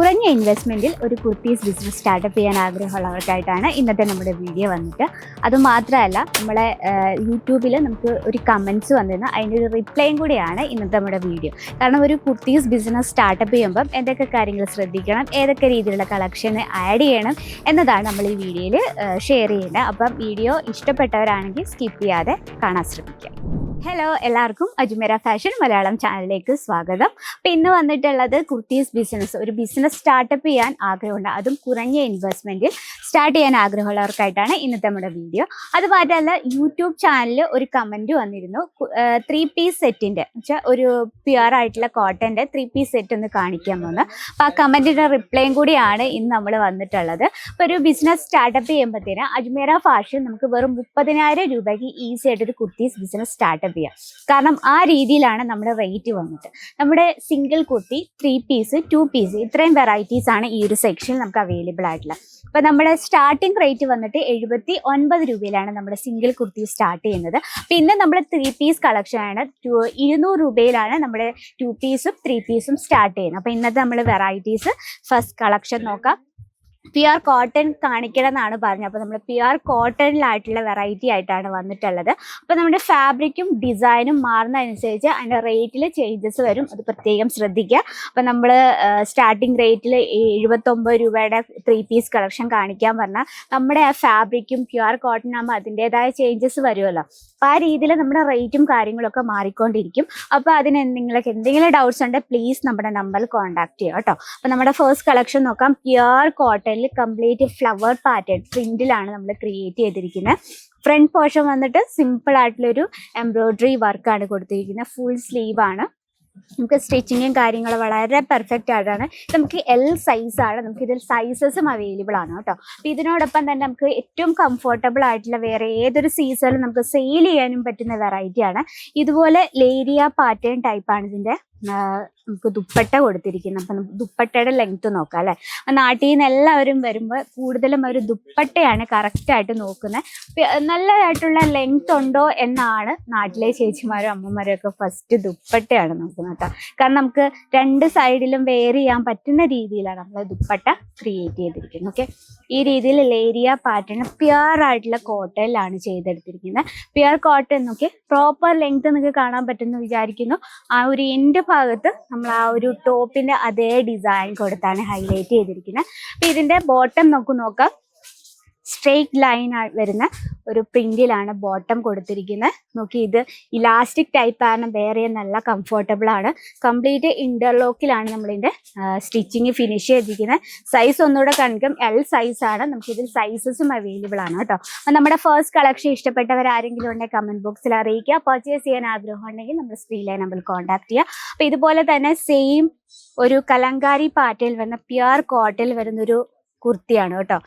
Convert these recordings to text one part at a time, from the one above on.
കുറഞ്ഞ ഇൻവെസ്റ്റ്മെന്റിൽ ഒരു kurtis business startup ചെയ്യാൻ ആഗ്രഹമുള്ളവർക്കായിട്ടാണ് ഇന്നത്തെ നമ്മുടെ വീഡിയോ വന്നിട്ട് അതുമാത്രമല്ല നമ്മളെ യൂട്യൂബിൽ നമുക്ക് ഒരു കമൻസ് വന്നിരുന്നു. അതിന്റെ ഒരു റിപ്ലൈയും കൂടിയാണ് ഇന്നത്തെ നമ്മുടെ വീഡിയോ കാരണം ഒരു കുർത്തീസ് ബിസിനസ് സ്റ്റാർട്ടപ്പ് ചെയ്യുമ്പം എന്തൊക്കെ കാര്യങ്ങൾ ശ്രദ്ധിക്കണം ഏതൊക്കെ രീതിയിലുള്ള കളക്ഷൻ ആഡ് ചെയ്യണം എന്നതാണ് നമ്മൾ ഈ വീഡിയോയിൽ ഷെയർ ചെയ്യുന്നത് അപ്പം വീഡിയോ ഇഷ്ടപ്പെട്ടവരാണെങ്കിൽ സ്കിപ്പ് ചെയ്യാതെ കാണാൻ ശ്രമിക്കുക ഹലോ എല്ലാവർക്കും അജ്മേര ഫാഷൻ മലയാളം ചാനലിലേക്ക് സ്വാഗതം. അപ്പോൾ ഇന്ന് വന്നിട്ടുള്ളത് കുർത്തീസ് ബിസിനസ് ഒരു ബിസിനസ് സ്റ്റാർട്ടപ്പ് ചെയ്യാൻ ആഗ്രഹമുണ്ട്. അതും കുറഞ്ഞ ഇൻവെസ്റ്റ്മെന്റിൽ സ്റ്റാർട്ട് ചെയ്യാൻ ആഗ്രഹമുള്ളവർക്കായിട്ടാണ് ഇന്നത്തെ നമ്മുടെ വീഡിയോ അത് മാത്രമല്ല യൂട്യൂബ് ചാനലിൽ ഒരു കമന്റ് വന്നിരുന്നു. ത്രീ പീസ് സെറ്റിന്റെ വെച്ചാൽ ഒരു പ്യുവർ ആയിട്ടുള്ള കോട്ടന്റെ ത്രീ പീസ് സെറ്റ് ഒന്ന് കാണിക്കാൻ പോകുന്നത് അപ്പോൾ ആ കമന്റിന്റെ റിപ്ലൈയും കൂടിയാണ് ഇന്ന് നമ്മൾ വന്നിട്ടുള്ളത്. അപ്പോൾ ഒരു ബിസിനസ് സ്റ്റാർട്ടപ്പ് ചെയ്യുമ്പോഴത്തേന് അജ്മേര ഫാഷൻ നമുക്ക് വെറും മുപ്പതിനായിരം രൂപയ്ക്ക് ഈസി ആയിട്ടൊരു കുർത്തീസ് ബിസിനസ് സ്റ്റാർട്ടപ്പ് ചെയ്യാം കാരണം ആ രീതിയിലാണ് നമ്മുടെ റേറ്റ് വന്നിട്ട് നമ്മുടെ single kurti three piece two piece ഇത്രയും വെറൈറ്റീസ് ആണ് ഈ ഒരു സെക്ഷനിൽ നമുക്ക് അവൈലബിൾ ആയിട്ടുള്ളത്. അപ്പോൾ നമ്മുടെ സ്റ്റാർട്ടിംഗ് റേറ്റ് വന്നിട്ട് എഴുപത്തി ഒൻപത് രൂപയിലാണ് നമ്മുടെ സിംഗിൾ കുർത്തി സ്റ്റാർട്ട് ചെയ്യുന്നത്. പിന്നെ നമ്മുടെ ത്രീ പീസ് കളക്ഷൻ ആണ് ടു ഇരുന്നൂറ് രൂപയിലാണ് നമ്മുടെ ടു പീസും ത്രീ പീസും സ്റ്റാർട്ട് ചെയ്യുന്നത്. അപ്പോൾ ഇന്നത്തെ നമ്മൾ വെറൈറ്റീസ് ഫസ്റ്റ് കളക്ഷൻ നോക്കാം. പ്യുർ കോട്ടൺ കാണിക്കണം എന്നാണ് പറഞ്ഞത്. അപ്പോൾ നമ്മൾ പ്യുർ കോട്ടണിലായിട്ടുള്ള വെറൈറ്റി ആയിട്ടാണ് വന്നിട്ടുള്ളത്. അപ്പോൾ നമ്മുടെ ഫാബ്രിക്കും ഡിസൈനും മാറുന്നതനുസരിച്ച് അതിന്റെ റേറ്റിൽ ചേഞ്ചസ് വരും. അത് പ്രത്യേകം ശ്രദ്ധിക്കുക. അപ്പോൾ നമ്മൾ സ്റ്റാർട്ടിംഗ് റേറ്റിൽ എഴുപത്തൊമ്പത് രൂപയുടെ ത്രീ പീസ് കളക്ഷൻ കാണിക്കാൻ പറഞ്ഞാൽ നമ്മുടെ ആ ഫാബ്രിക്കും പ്യുർ കോട്ടൺ ആകുമ്പോൾ അതിന്റെതായ ചേഞ്ചസ് വരുമല്ലോ. അപ്പോൾ ആ രീതിയിൽ നമ്മുടെ റേറ്റും കാര്യങ്ങളൊക്കെ മാറിക്കൊണ്ടിരിക്കും. അപ്പോൾ അതിന് നിങ്ങൾക്ക് എന്തെങ്കിലും ഡൗട്ട്സ് ഉണ്ടെങ്കിൽ പ്ലീസ് നമ്മുടെ നമ്പറിൽ കോൺടാക്ട് ചെയ്യുക കേട്ടോ. അപ്പോൾ നമ്മുടെ ഫസ്റ്റ് കളക്ഷൻ നോക്കാം. പ്യുർ കോട്ടണിൽ കംപ്ലീറ്റ് ഫ്ലവർ പാറ്റേൺ പ്രിന്റിലാണ് നമ്മൾ ക്രിയേറ്റ് ചെയ്തിരിക്കുന്നത് ഫ്രണ്ട് പോർഷൻ വന്നിട്ട് സിമ്പിൾ ആയിട്ടുള്ളൊരു എംബ്രോയിഡറി വർക്കാണ് കൊടുത്തിരിക്കുന്നത് ഫുൾ സ്ലീവ് ആണ്. നമുക്ക് സ്റ്റിച്ചിങ്ങും കാര്യങ്ങളും വളരെ പെർഫെക്റ്റ് ആയിട്ടാണ്. നമുക്ക് എൽ സൈസ് ആണ്. നമുക്ക് ഇതിൽ സൈസസും അവൈലബിൾ ആണ് കേട്ടോ. അപ്പോൾ ഇതിനോടൊപ്പം തന്നെ നമുക്ക് ഏറ്റവും കംഫർട്ടബിൾ ആയിട്ടുള്ള വേറെ ഏതൊരു സീസണിലും നമുക്ക് സെയിൽ ചെയ്യാനും പറ്റുന്ന വെറൈറ്റി ആണ്. ഇതുപോലെ ലേരിയ പാറ്റേൺ ടൈപ്പാണ് ഇതിന്റെ നമുക്ക് ദുപ്പട്ട കൊടുത്തിരിക്കുന്നത് അപ്പം ദുപ്പട്ടയുടെ ലെങ്ത് നോക്കാം അല്ലേ? നാട്ടിൽ നിന്ന് എല്ലാവരും വരുമ്പോൾ കൂടുതലും ഒരു ദുപ്പട്ടയാണ് കറക്റ്റായിട്ട് നോക്കുന്നത്. നല്ലതായിട്ടുള്ള ലെങ്ത് ഉണ്ടോ എന്നാണ് നാട്ടിലെ ചേച്ചിമാരും അമ്മമാരും ഒക്കെ ഫസ്റ്റ് ദുപ്പട്ടയാണ് നോക്കുന്നത് കേട്ടോ. കാരണം നമുക്ക് രണ്ട് സൈഡിലും വെയർ ചെയ്യാൻ പറ്റുന്ന രീതിയിലാണ് നമ്മൾ ദുപ്പട്ട ക്രിയേറ്റ് ചെയ്തിരിക്കുന്നത്. ഓക്കെ ഈ രീതിയിൽ ലേരിയ പാറ്റേൺ പ്യുവർ ആയിട്ടുള്ള കോട്ടയിലാണ് ചെയ്തെടുത്തിരിക്കുന്നത്. പ്യുവർ കോട്ടൺ നോക്കി പ്രോപ്പർ ലെങ്ത് നിങ്ങൾക്ക് കാണാൻ പറ്റുമെന്ന് വിചാരിക്കുന്നു. ആ ഒരു എൻഡ് ഭാഗത്ത് നമ്മൾ ആ ഒരു ടോപ്പിന്റെ അതേ ഡിസൈൻ കൊടുത്താണ് ഹൈലൈറ്റ് ചെയ്തിരിക്കുന്നത്. അപ്പൊ ഇതിന്റെ ബോട്ടം നമുക്ക് നോക്കാം. സ്ട്രെയിറ്റ് ലൈൻ വരുന്ന ഒരു പ്രിന്റിലാണ് ബോട്ടം കൊടുത്തിരിക്കുന്നത്. നോക്കി ഇത് ഇലാസ്റ്റിക് ടൈപ്പ് ആണ് വേറെ നല്ല കംഫർട്ടബിൾ ആണ്. കംപ്ലീറ്റ് ഇന്റർലോക്കിലാണ് നമ്മളിതിന്റെ സ്റ്റിച്ചിങ് ഫിനിഷ് ചെയ്തിരിക്കുന്നത്. സൈസ് ഒന്നുകൂടെ കാണിക്കും. എൽ സൈസ് ആണ്. നമുക്ക് ഇതിൽ സൈസസും അവൈലബിൾ ആണ് കേട്ടോ. അപ്പം നമ്മുടെ ഫസ്റ്റ് കളക്ഷൻ ഇഷ്ടപ്പെട്ടവർ ആരെങ്കിലും ഉണ്ടെങ്കിൽ കമന്റ് ബോക്സിൽ അറിയിക്കുക. പർച്ചേസ് ചെയ്യാൻ ആഗ്രഹം ഉണ്ടെങ്കിൽ നമ്മൾ സ്ക്രീനിലെ നമ്പറിൽ കോൺടാക്ട് ചെയ്യുക. അപ്പം ഇതുപോലെ തന്നെ സെയിം ഒരു കലങ്കാരി പാറ്റയിൽ വരുന്ന പ്യുർ കോട്ടയിൽ വരുന്നൊരു കുർത്തിയാണ് കേട്ടോ.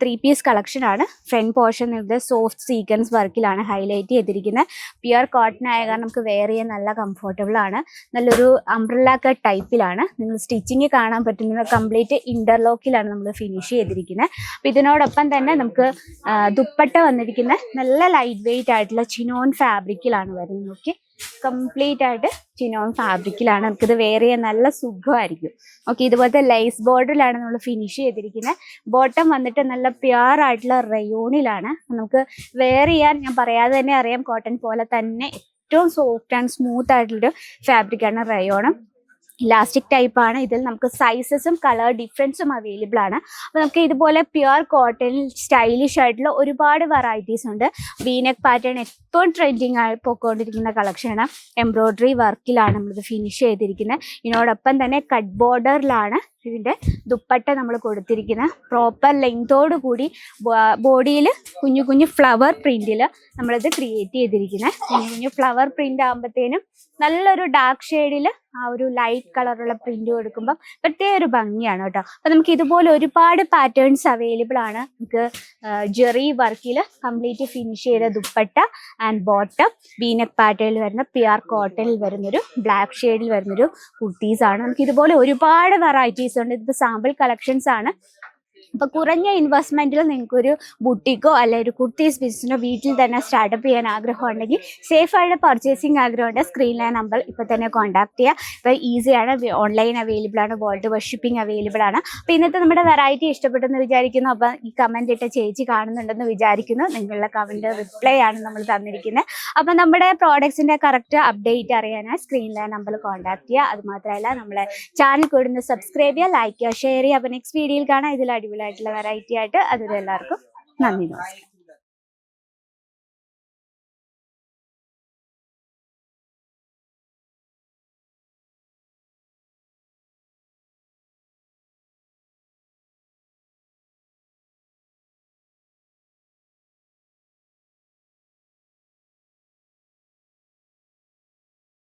ത്രീ പീസ് കളക്ഷൻ ആണ്. ഫ്രണ്ട് പോർഷൻ ഇത് സോഫ്റ്റ് സീക്വൻസ് വർക്കിലാണ് ഹൈലൈറ്റ് ചെയ്തിരിക്കുന്നത് പ്യുർ കോട്ടൺ ആയ കാരണം നമുക്ക് വെയർ ചെയ്യാൻ നല്ല കംഫർട്ടബിൾ ആണ്. നല്ലൊരു അംബ്രല്ല കട്ട് ടൈപ്പിലാണ് നിങ്ങൾ സ്റ്റിച്ചിങ് കാണാൻ പറ്റുന്ന കംപ്ലീറ്റ് ഇന്റർലോക്കിലാണ് നമ്മൾ ഫിനിഷ് ചെയ്തിരിക്കുന്നത് അപ്പം ഇതിനോടൊപ്പം തന്നെ നമുക്ക് ദുപ്പട്ട വന്നിരിക്കുന്ന. നല്ല ലൈറ്റ് വെയിറ്റ് ആയിട്ടുള്ള ചിനോൺ ഫാബ്രിക്കിലാണ് വരുന്നത്. ഓക്കെ കംപ്ലീറ്റ് ആയിട്ട് ചിനോൺ ഫാബ്രിക്കിലാണ്. നമുക്കിത് ചെയ്യാൻ നല്ല സുഖമായിരിക്കും. ഓക്കെ ഇതുപോലത്തെ ലൈസ് ബോർഡറിലാണ് നമ്മൾ ഫിനിഷ് ചെയ്തിരിക്കുന്നത് ബോട്ടം വന്നിട്ട് നല്ല പ്യുവർ ആയിട്ടുള്ള റയോണിലാണ് നമുക്ക് വെയർ ചെയ്യാൻ ഞാൻ പറയാതെ തന്നെ അറിയാം. കോട്ടൺ പോലെ തന്നെ ഏറ്റവും സോഫ്റ്റ് ആൻഡ് സ്മൂത്ത് ആയിട്ടുള്ളൊരു ഫാബ്രിക്കാണ് റയോണം ഇലാസ്റ്റിക് ടൈപ്പ് ആണ്. ഇതിൽ നമുക്ക് സൈസസും കളർ ഡിഫറൻസും അവൈലബിൾ ആണ്. അപ്പോൾ നമുക്ക് ഇതുപോലെ പ്യുർ കോട്ടൺ സ്റ്റൈലിഷ് ആയിട്ടുള്ള ഒരുപാട് വെറൈറ്റീസ് ഉണ്ട്. ബീനെക്ക് പാറ്റേൺ ഏറ്റവും ട്രെൻഡിങ് ആയി പോയിക്കൊണ്ടിരിക്കുന്ന കളക്ഷനാണ് എംബ്രോയ്ഡറി വർക്കിലാണ് നമ്മളിത് ഫിനിഷ് ചെയ്തിരിക്കുന്നത്. ഇതിനോടൊപ്പം തന്നെ കട്ട് ബോർഡറിലാണ് ഇതിന്റെ ദുപ്പട്ട നമ്മൾ കൊടുത്തിരിക്കുന്ന പ്രോപ്പർ ലെങ്തോട് കൂടി ബോഡിയിൽ കുഞ്ഞു കുഞ്ഞു ഫ്ലവർ പ്രിന്റിൽ നമ്മളിത് ക്രിയേറ്റ് ചെയ്തിരിക്കുന്നത് കുഞ്ഞു കുഞ്ഞു ഫ്ലവർ പ്രിന്റ് ആകുമ്പോഴത്തേനും നല്ലൊരു ഡാർക്ക് ഷെയ്ഡിൽ ആ ഒരു ലൈറ്റ് കളറുള്ള പ്രിന്റ് കൊടുക്കുമ്പോൾ പ്രത്യേക ഒരു ഭംഗിയാണ് കേട്ടോ. അപ്പം നമുക്ക് ഇതുപോലെ ഒരുപാട് പാറ്റേൺസ് അവൈലബിൾ ആണ്. നമുക്ക് ജെറി വർക്കിൽ കംപ്ലീറ്റ് ഫിനിഷ് ചെയ്ത ദുപ്പട്ട ആൻഡ് ബോട്ടം ബീനക് പാറ്റേണിൽ വരുന്ന പിയർ കോട്ടണിൽ വരുന്നൊരു ബ്ലാക്ക് ഷെയ്ഡിൽ വരുന്നൊരു കുർത്തീസ് ആണ് നമുക്ക് ഇതുപോലെ ഒരുപാട് വെറൈറ്റീസ് ഉണ്ട്. ഇതിപ്പോൾ സാമ്പിൾ കളക്ഷൻസ് ആണ്. അപ്പോൾ കുറഞ്ഞ ഇൻവെസ്റ്റ്മെന്റിൽ നിങ്ങൾക്കൊരു ബുട്ടിക്കോ അല്ലെങ്കിൽ ഒരു കുർത്തീസ് ബിസിനസ്സിനോ വീട്ടിൽ തന്നെ സ്റ്റാർട്ടപ്പ് ചെയ്യാൻ ആഗ്രഹം ഉണ്ടെങ്കിൽ സേഫായിട്ട് പർച്ചേസിങ് സ്ക്രീൻ സ്ക്രീനിലെ നമ്പർ ഇപ്പോൾ തന്നെ കോൺടാക്ട് ചെയ്യുക ഇപ്പോൾ ഈസിയാണ് ഓൺലൈൻ അവൈലബിൾ ആണ് വേൾഡ് വർഷിപ്പിംഗ് ഷിപ്പിംഗ് അവൈലബിൾ ആണ്. അപ്പോൾ ഇന്നത്തെ നമ്മുടെ വെറൈറ്റി ഇഷ്ടപ്പെട്ടെന്ന് വിചാരിക്കുന്നു. അപ്പോൾ ഈ കമന്റ് ഇട്ട ചേച്ചി കാണുന്നുണ്ടെന്ന് വിചാരിക്കുന്നു. നിങ്ങളുടെ കമന്റ് റിപ്ലൈ ആണ് നമ്മൾ തന്നിരിക്കുന്നത് അപ്പോൾ നമ്മുടെ പ്രോഡക്ട്സിന്റെ കറക്റ്റ് അപ്ഡേറ്റ് അറിയാനായി സ്ക്രീനിലെ നമ്പർ കോൺടാക്ട് ചെയ്യുക അത് മാത്രമല്ല നമ്മളെ ചാനൽ കൂടുന്ന സബ്സ്ക്രൈബ് ചെയ്യുക ലൈക്ക് ചെയ്യുക ഷെയർ ചെയ്യുക അപ്പോൾ നെക്സ്റ്റ് വീഡിയോയിൽ കാണാം. ഇതിൽ അടിപൊളിയായിട്ടുള്ള വെറൈറ്റി ആയിട്ട് അതുവരെ എല്ലാവർക്കും നന്ദി നമസ്കാരം.